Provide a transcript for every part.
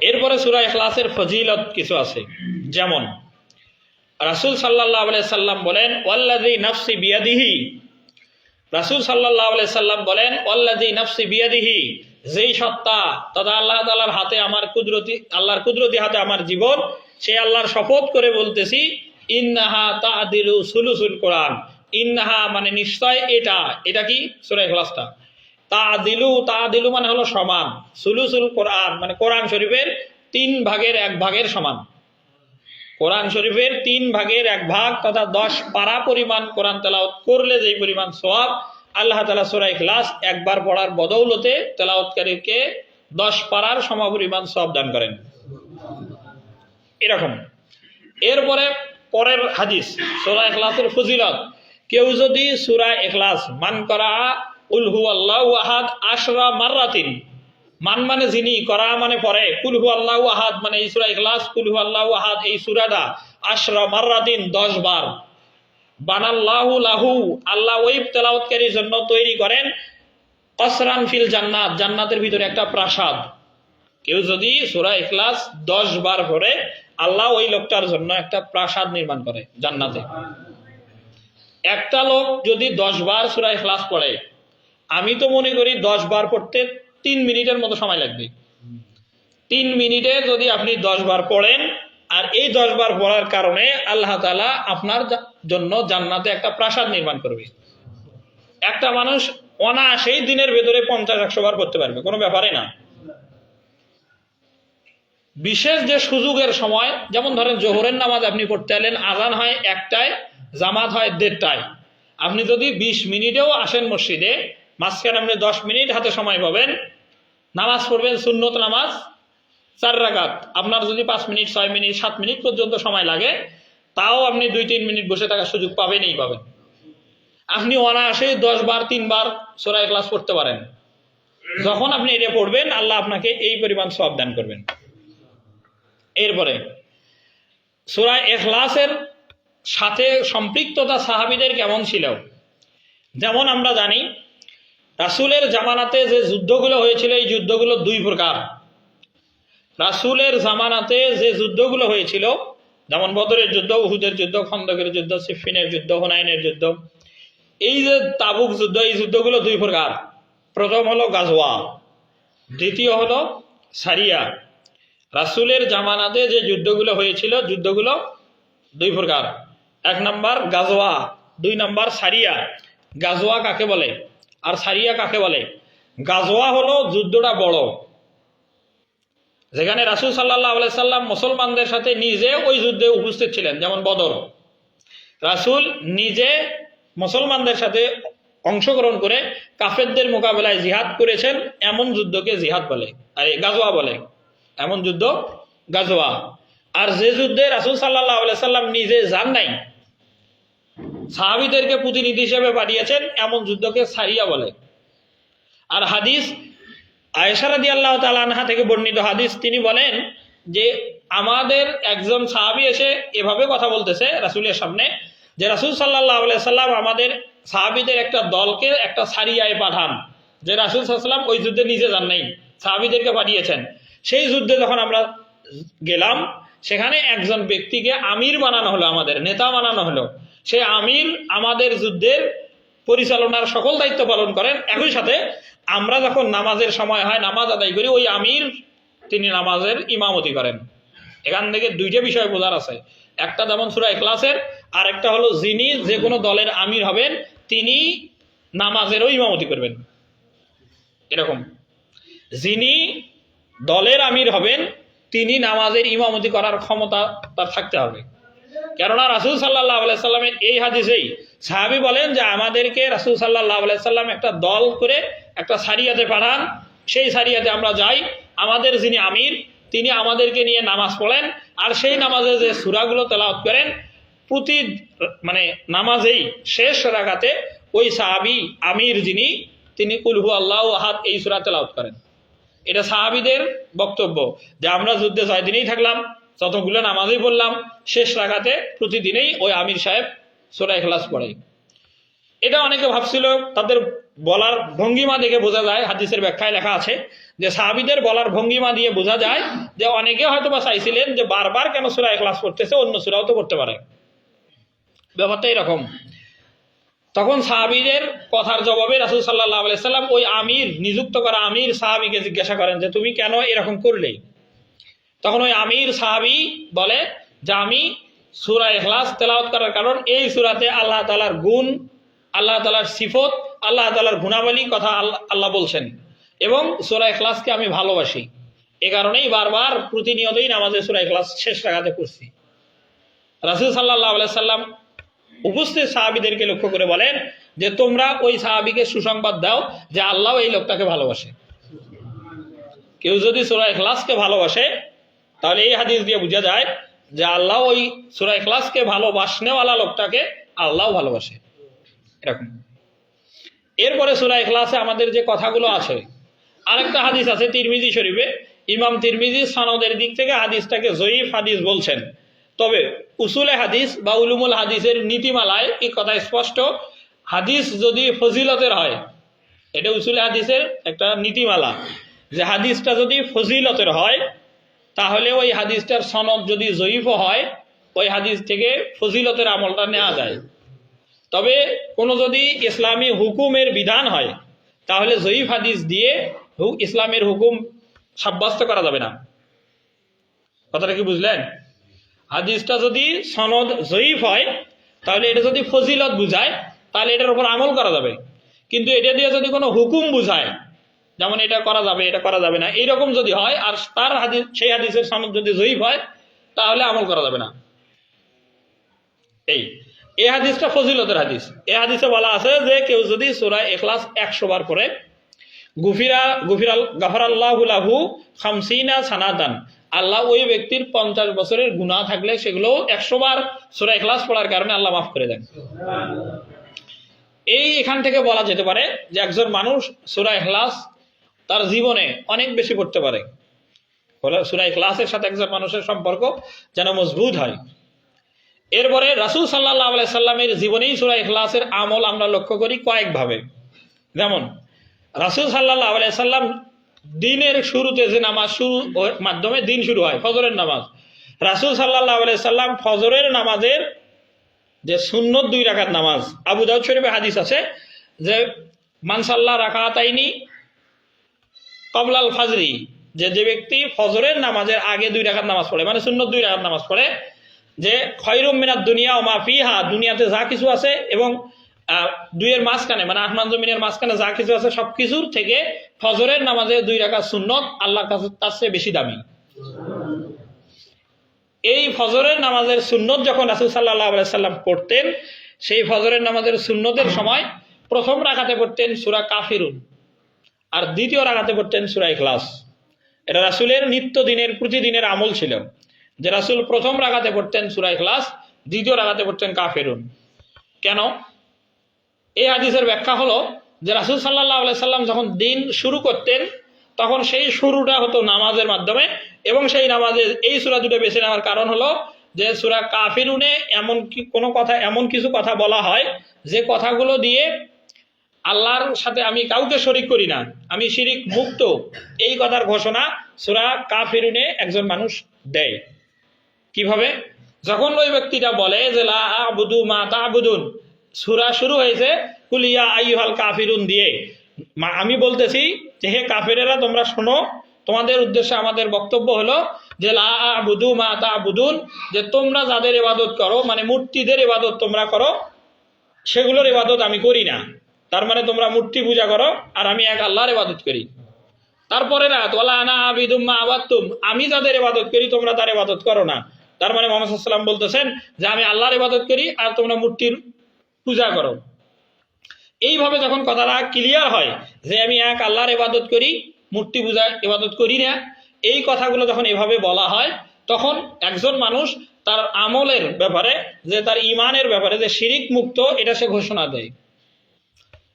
এরপরে সুরা ইখলাসের ফজিলত কিছু আছে। যেমন, রাসুল সাল্লাহ সাল্লাম বলেন ওয়াল্লাদি নফসি বিয়াদিহি। রাসুল সাল্লাহ সাল্লাম বলেন ওয়াল্লাদি নফসি বিয়াদিহি, যেই সত্তা তথা আল্লাহ তালার হাতে আমার কুদরতি, আল্লাহর কুদরতি হাতে আমার জীবন, সে আল্লাহর শপথ করে বলতেছি, ইন্নাহা তাদিলু সুলুসুল কোরআন। ইন্নাহা মানে নিশ্চয় এটা। এটা কি? সুরা ইখলাসটা। তা দিলু তা দিলু মানে হলো সমান। সুলুসুল কোরআন মানে কোরআন শরীফের তিন ভাগের এক ভাগের সমান। কোরআন শরীফের তিন ভাগের এক ভাগ তথা দশ পারা পরিমাণ কোরআন তেলাওত করলে যেই পরিমাণ সোয়াব আল্লাহ তালা সুরাই ক্লাস একবার পড়ার বদৌলতে তেলাওতকারীকে দশ পারার সমপরিমাণ সব দান করেন। এরকম। এরপরে পরের হাদিস, সুরা এখলাসের ফজিলত। কেউ যদি সুরা এখলাস মান করা উলহু আল্লাহ আহাদ আশরা মান মানে যিনি, করা মানে পরে। কুলহু আল্লাহ আহাদ মানে এই ইখলাস কুলহু আল্লাহ আহাদ এই সুরাটা আশরা দশ বার। বানাল্লাহু লাহু, আল্লাহ ওই জন্য তৈরি করেন কসরান ফিল জান্নাত, জান্নাতের ভিতরে একটা প্রাসাদ। কেউ যদি সুরা ইখলাস দশ বার পড়ে, আল্লাহ ওই লোকটার জন্য একটা প্রাসাদ নির্মাণ করে জান্নাতে। একটা লোক যদি দশ বার সুরা ইখলাস পড়ে আমি তো মনে করি দশ বার পড়তে তিন মিনিটের মতো সময় লাগবে। তিন মিনিটে যদি আপনি দশ বার পড়েন, আর এই দশ বার পড়ার কারণে আল্লাহ তালা আপনার জন্য জান্নাতে একটা প্রাসাদ নির্মাণ করবে। একটা মানুষ অনায়াসেই দিনের ভেতরে পঞ্চাশ, একশো বার করতে পারবে, কোনো ব্যাপারে না। বিশেষ যে সুযোগের সময়, যেমন ধরেন জোহরের নামাজ আপনি পড়তে এলেন, আজান হয় একটায়, জামাত হয় দেড়টায়। আপনি যদি বিশ মিনিটেও আসেন মসজিদে মাঝখানে আপনি দশ মিনিট হাতে সময় পাবেন। নামাজ পড়বেন সুন্নত নামাজ, চার রাগাত আপনার যদি পাঁচ মিনিট, ছয় মিনিট, সাত মিনিট পর্যন্ত সময় লাগে, তাও আপনি দুই, তিন মিনিট বসে থাকার সুযোগ পাবেনই পাবেন। আপনি অনায়াসেই দশ বার তিনবার সোরাই ক্লাস পড়তে পারেন। যখন আপনি এটা পড়বেন, আল্লাহ আপনাকে এই পরিমাণ সব দান করবেন। এরপরে, সুরা এখলাসের সাথে সম্পৃক্ততা সাহাবিদের কেমন ছিল? যেমন আমরা জানি রাসুলের জামানাতে যে যুদ্ধগুলো হয়েছিল, এই যুদ্ধগুলো দুই প্রকার। রাসুলের জামানাতে যে যুদ্ধগুলো হয়েছিল, যেমন বদরের যুদ্ধ, উহুদের যুদ্ধ, খন্দকের যুদ্ধ, সিফিনের যুদ্ধ, হুনাইনের যুদ্ধ, এই যে তাবুক যুদ্ধ, এই যুদ্ধগুলো দুই প্রকার। প্রথম হলো গাজওয়া, দ্বিতীয় হলো সারিয়া। রাসুলের জামানাতে যে যুদ্ধগুলো হয়েছিল, যুদ্ধগুলো দুই প্রকার। এক নাম্বার গাজওয়া, দুই নাম্বার সারিয়া। গাজওয়া কাকে বলে? আর সারিয়া কাকে বলে? গাজওয়া হলো যুদ্ধটা বড়। যেখানে রাসুল সাল্লাহ সাল্লাম মুসলমানদের সাথে নিজে ওই যুদ্ধে উপস্থিত ছিলেন, যেমন বদর। রাসুল নিজে মুসলমানদের সাথে অংশগ্রহণ করে কাফেরদের মোকাবেলায় জিহাদ করেছেন, এমন যুদ্ধকে জিহাদ বলে, আরে গাজোয়া বলে, এমন যুদ্ধ গাজোয়া। আর যে যুদ্ধে রাসুল সাল্লাহ সাল্লাম নিজে যান নাই সাহাবিদেরকে প্রতিনিধি হিসেবে পাঠিয়েছেন, এমন যুদ্ধকে সারিয়া বলে। আর হাদিস আয়েশারাদি আল্লাহ তালানহা থেকে বর্ণিত হাদিস, তিনি বলেন যে, আমাদের একজন সাহাবি এসে এভাবে কথা বলতেছে রাসুলের সামনে, যে রাসুল সাল্লাহ সাল্লাম আমাদের সাহাবিদের একটা দলকে একটা সারিয়ায় পাঠান, যে রাসুল সাল্লাম ওই যুদ্ধে নিজে যান নাই, সাহাবিদেরকে পাঠিয়েছেন। সেই যুদ্ধে যখন আমরা গেলাম, সেখানে একজন ব্যক্তিকে আমির বানানো হলো আমাদের, নেতা বানানো হলো। সেই আমির আমাদের যুদ্ধের পরিচালনার সকল দায়িত্ব পালন করেন। একই সাথে আমরা যখন নামাজের সময় হয়, নামাজ আদায় করি, ওই আমির তিনি নামাজের ইমামতি করেন। এখান থেকে দুইটা বিষয় বোঝার আছে। একটা যেমন সুরা ক্লাসের আর একটা হলো যিনি যে কোনো দলের আমির হবেন, তিনি নামাজেরও ইমামতি করবেন। এরকম। যিনি দলের আমির হবেন, তিনি নামাজের ইমামতি করার ক্ষমতা তার থাকতে হবে। কেননা রাসুল সাল্লাহ সাল্লামের এই হাদিসেই সাহাবি বলেন যে আমাদেরকে রাসুল সাল্লাহ সাল্লাম একটা দল করে একটা সারিয়াতে পাঠান। সেই সারিয়াতে আমরা যাই। আমাদের যিনি আমির, তিনি আমাদেরকে নিয়ে নামাজ পড়েন আর সেই নামাজে যে সুরাগুলো তেলাওয়াত করেন, প্রতি মানে নামাজেই শেষ রাখাতে ওই সাহাবি আমির যিনি, তিনি কুলহু আল্লাহ আহাদ এই সুরা তেলাওয়াত করেন। এটা সাহাবিদের বক্তব্য যে আমরা যুদ্ধে ছয় দিনেই থাকলাম। যতগুলো নামাজই বললাম শেষ রাখাতে প্রতিদিনেই ওই আমির সাহেব সোরা এখলাস পড়ে। এটা অনেকে ভাবছিল, তাদের বলার ভঙ্গিমা দেখে বোঝা যায়, হাদিসের ব্যাখ্যায় লেখা আছে যে সাহাবিদের বলার ভঙ্গিমা দিয়ে বোঝা যায় যে অনেকে হয়তো বা চাইছিলেন যে বারবার কেন সুরা ক্লাস করতেছে অন্য সুরাও তো করতে পারে। ব্যাপারটা এরকম। তখন সাহাবিদের কথার জবাবে রাসুল সাল্লাহ আলাইসাল্লাম ওই আমির, নিযুক্ত করা আমির সাহাবিকে জিজ্ঞাসা করেন যে, তুমি কেন এরকম করলে? তখন ওই আমির সাহাবি বলে যে আমি সুরা এখলাস তেলাওয়াত করার কারণ এই সুরাতে আল্লাহ তালার গুণ, আল্লাহ তালার সিফত, আল্লাহ তালার গুণাবলী কথা আল্লাহ আল্লাহ বলছেন। এবং সুরা এখলাসকে আমি ভালোবাসি। এ কারণেই বারবার প্রতিনিয়তই নামাজে সুরা এখলাস শেষ রাখাতে করছি। রাসুল সাল্লাহ সাল্লাম উপস্থিত সাহাবিদেরকে লক্ষ্য করে বলেন যে তোমরা ওই সাহাবিকে সুসংবাদ দাও যে আল্লাহ এই লোকটাকে ভালোবাসে। কেউ যদি সুরা এখলাসকে ভালোবাসে তাহলে এই হাদিস দিয়ে বোঝা যায় যে আল্লাহ ওই সুরা এখলাসকে ভালোবাসনেওয়ালা লোকটাকে আল্লাহ ভালোবাসে। এরকম। এরপরে সুরা এখলাসে আমাদের যে কথাগুলো আছে, আরেকটা হাদিস আছে তিরমিজি শরীফে। ইমাম তিরমিজি সানদের দিক থেকে হাদিসটাকে জয়ীফ হাদিস বলছেন। তবে উসুলে হাদিস বা উলুমুল হাদিসের নীতিমালায় এই কথা স্পষ্ট। হাদিস যদি ফজিলতের হয়, এটা উসুলে হাদিসের একটা নীতিমালা। যে হাদিসটা যদি ফজিলতের হয় তাহলে ওই হাদিসটার সনদ যদি জয়ীফও হয়, ওই হাদিস থেকে ফজিলতের আমলটা নেওয়া যায়। তবে কোনো যদি ইসলামী হুকুমের বিধান হয়, তাহলে জয়ীফ হাদিস দিয়ে ইসলামের হুকুম সাব্যস্ত করা যাবে না। কথাটা কি বুঝলেন? হাদিসটা যদি সনদ জয়ীফ হয়, তাহলে এটা যদি ফজিলত বুঝায়, তাহলে এটার উপর আমল করা যাবে। কিন্তু এটা দিয়ে যদি কোনো হুকুম বুঝায় যেমন এটা করা যাবে, এটা করা যাবে না। এইরকম যদি হয়, আর তার হাদিস, সেই হাদিসের সনদ যদি জয়ীফ হয়, তাহলে আমল করা যাবে না। এই এই হাদিসটা ফজিলতের হাদিস। এই হাদিসে বলা আছে যে, কেউ যদি সুরা এখলাস একশো বার করে গুফিরা, গুফিরাল গাফরাল্লাহুলাহু খামসিনা সানাদান। আল্লাহ ওই ব্যক্তির পঞ্চাশ বছরের গুনাহ থাকলে সেগুলো একশো বার সুরা এখলাস পড়ার কারণে আল্লাহ মাফ করে দেন। এই এখান থেকে বলা যেতে পারে যে একজন মানুষ সুরা এখলাস তার জীবনে অনেক বেশি পড়তে পারে। সুরাই ক্লাসের সাথে একজন মানুষের সম্পর্ক যেন মজবুত হয়। এরপরে রাসুল সাল্লাহ আলাই সাল্লামের জীবনেই সুরাই ক্লাসের আমল আমরা লক্ষ্য করি কয়েকভাবে। যেমন, রাসুল সাল্লাহ আলাই সাল্লাম দিনের শুরুতে যে নামাজ শুরু মাধ্যমে দিন শুরু হয়, ফজরের নামাজ। রাসুল সাল্লাহ আলাই সাল্লাম ফজরের নামাজের যে সুন্নত দুই রাখাত নামাজ, আবু দাউদ শরীফে হাদিস আছে যে মানসাল্লাহ রাখাতাইনি কবলাল ফাজরি, যে যে ব্যক্তি ফজরের নামাজের আগে দুই রাখাত নামাজ পড়ে মানে সুন্নত দুই রাখাত নামাজ পড়ে, যে খয়রুম মিনাত দুনিয়া ও মাফিহা দুনিয়াতে যা কিছু আছে এবং দুইয়ের মাঝখানে মানে আসমান জমিনের মাঝখানে যা কিছু আছে সব কিছুর থেকে ফজরের নামাজে দুই রাখা সুন্নত আল্লাহর কাছে তার চেয়ে বেশি দামি। এই ফজরের নামাজের সুন্নত যখন রাসুল সাল্লাহ সাল্লাম পড়তেন, সেই ফজরের নামাজের সুন্নতের সময় প্রথম রাখাতে পড়তেন সুরা কাফিরুন। আর দ্বিতীয় রাখাতে পড়তেন সুরাই ইখলাস। এটা রাসুলের নিত্য দিনের প্রতিদিনের আমল ছিল। যে রাসুল প্রথম রাগাতে পড়তেন সুরাই ইখলাস, দ্বিতীয় রাগাতে পড়তেন কাফেরুন। কেন? এই হাদিসের ব্যাখ্যা হলো যে রাসুল সাল্লাহ সাল্লাম যখন দিন শুরু করতেন, তখন সেই শুরুটা হতো নামাজের মাধ্যমে এবং সেই নামাজে এই সুরা দুটো বেছে নেওয়ার কারণ হলো যে সুরা কাফিরুনে এমন কি কোনো কথা, এমন কিছু কথা বলা হয় যে কথাগুলো দিয়ে আল্লাহর সাথে আমি কাউকে শরিক করি না। আমি শিরিক মুক্ত। এই কথার ঘোষণা সুরা কাফিরুনে একজন মানুষ দেয়। কীভাবে? যখন ওই ব্যক্তিটা বলে যে, লা মা তাবুদুন। সুরা শুরু হয়েছে কুলিয়া আইহাল কাফিরুন দিয়ে। আমি বলতেছি যে, হে কাফিরেরা, তোমরা শোনো। তোমাদের উদ্দেশ্যে আমাদের বক্তব্য হলো যে, লা আবুদু মা তাবুদুন। যে, তোমরা যাদের ইবাদত করো মানে মূর্তিদের ইবাদত তোমরা করো, সেগুলোর ইবাদত আমি করি না। তার মানে তোমরা মূর্তি পূজা করো, আর আমি এক আল্লাহর ইবাদত করি। তারপরে রাত ওলা আনা আবিদুম্মা আমি যাদের ইবাদত করি, তোমরা তার ইবাদত করো না। তার মানে মোহাম্মদ সাল্লাম বলতেছেন যে, আমি আল্লাহর ইবাদত করি, আর তোমরা মূর্তির পূজা করো। এইভাবে যখন কথাটা ক্লিয়ার হয় যে, আমি এক আল্লাহর ইবাদত করি, মূর্তি পূজা ইবাদত করি না, এই কথাগুলো যখন এভাবে বলা হয়, তখন একজন মানুষ তার আমলের ব্যাপারে, যে তার ইমানের ব্যাপারে যে শিরিক মুক্ত, এটা সে ঘোষণা দেয়।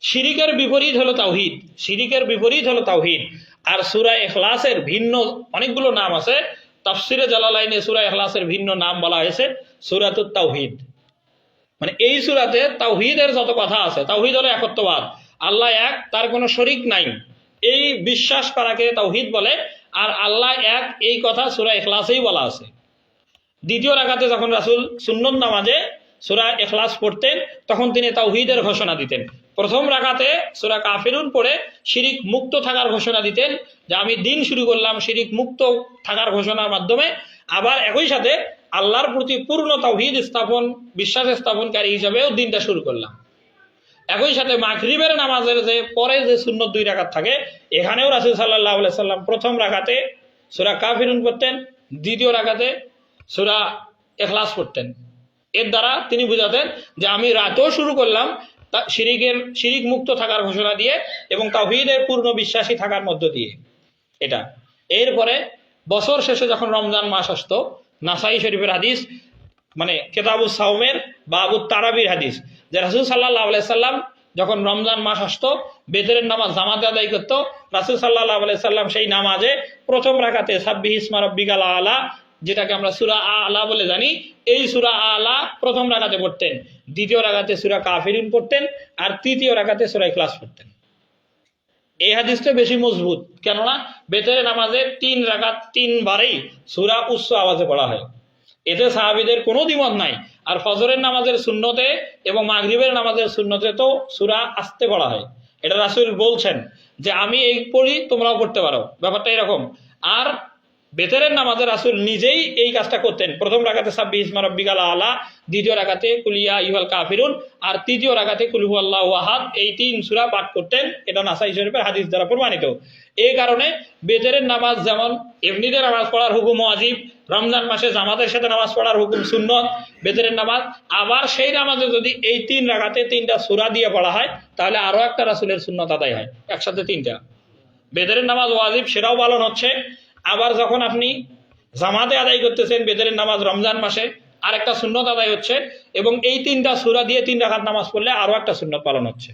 শিরিকের বিপরীত হলো তাওহিদ। শিরিকের বিপরীত হলো তাওহিদ। আর সুরা এখলাসের ভিন্ন অনেকগুলো নাম আছে। তাফসিরে জালালাইনে সুরা এখলাসের ভিন্ন নাম বলা হয়েছে, সুরাতুত তাওহিদ। মানে এই সুরাতে তাওহিদের যত কথা আছে, তাওহিদ হলো একত্ববাদ। আল্লাহ এক, তার কোনো শরিক নাই। এই বিশ্বাস করাকে তাওহিদ বলে, আর আল্লাহ এক, এই কথা সুরা এখলাসেই বলা আছে। দ্বিতীয় রাখাতে যখন রাসুল সুন্নত নামাজে সুরা এখলাস পড়তেন, তখন তিনি তাওহিদের ঘোষণা দিতেন। প্রথম রাখাতে সুরা কাফিরুন পড়ে শিরিক মুক্ত থাকার ঘোষণা দিতেন যে আমি দিন শুরু করলাম শিরিক মুক্ত থাকার ঘোষণার মাধ্যমে। আবার একই সাথে আল্লাহর প্রতি পূর্ণ তাওহিদ স্থাপন, বিশ্বাস স্থাপনকারী হিসাবেও দিনটা শুরু করলাম। একই সাথে মাগরিবের নামাজের যে পরে যে শূন্য দুই রাকাত থাকে, এখানেও রাসুল সাল্লাহ সাল্লাম প্রথম রাখাতে সুরা কাফিরুন পড়তেন, দ্বিতীয় রাখাতে সুরা এখলাস পড়তেন। এর দ্বারা তিনি বুঝাতেন যে আমি রাতেও শুরু করলাম শিরিকের, শিরিক মুক্ত থাকার ঘোষণা দিয়ে এবং তাওহিদের পূর্ণ বিশ্বাসী থাকার মধ্য দিয়ে। এটা। এরপরে বছর শেষে যখন রমজান মাস আসতো, নাসাই শরীফের হাদিস মানে কেতাবু সাউমের বা আবু তারাবির হাদিস, যে রাসুল সাল্লাহ সাল্লাম যখন রমজান মাস আসতো বেতরের নামাজ জামাতে আদায় করতো, রাসুল সাল্লাহ সাল্লাম সেই নামাজে প্রথম রাখাতে সাব্বি ইসমা রব্বিকাল আলা যেটাকে আমরা সুরা আলা বলে জানি। এই সুরা আলা প্রথম রাখাতে পড়তেন, দ্বিতীয় রাখাতে সুরা কাফিরিন পড়তেন, আর তৃতীয় রাখাতে সুরা ক্লাস পড়তেন। এই হাদিসটা বেশি মজবুত, কেননা বেতরে নামাজে তিন রাকাত তিনবারেই সুরা উচ্চ আওয়াজে পড়া হয়। এতে সাহাবিদের কোনো দ্বিমত নাই, আর ফজরের নামাজের শূন্যতে এবং মাগরিবের নামাজের শূন্যতে তো সুরা আসতে পড়া হয়। এটা রাসুল বলছেন যে, আমি এই পড়ি, তোমরাও পড়তে পারো। ব্যাপারটা এরকম। আর বেতরের নামাজের রাসুল নিজেই এই কাজটা করতেন। প্রথম রাখাতে সাব্বি ইসমা রব্বিকাল আলা, দ্বিতীয় রাখাতে কুলিয়া ইহাল কাফিরুন, আর তৃতীয় রাখাতে কুলিহু আল্লাহ ওয়াহাদ এই তিন সুরা পাঠ করতেন। এটা নাসাই শরীফের হাদিস দ্বারা প্রমাণিত। এই কারণে বেতরের নামাজ যেমন এমনিতে নামাজ পড়ার হুকুম ওয়াজিব, রমজান মাসে জামাতের সাথে নামাজ পড়ার হুকুম সুন্নত, বেতরের নামাজ, আবার সেই নামাজে যদি এই তিন রাখাতে তিনটা সুরা দিয়ে পড়া হয়, তাহলে আরও একটা রাসুলের সুন্নত আদায় হয়, একসাথে তিনটা। বেদরের নামাজ ওয়াজিব, সেটাও পালন হচ্ছে। আবার যখন আপনি জামাতে আদায় করতেছেন, বেদরের নামাজ রমজান মাসে আর একটা সুন্নত আদায় হচ্ছে এবং এই তিনটা সুরা দিয়ে তিন রাখার নামাজ পড়লে আরও একটা সুন্নত পালন হচ্ছে।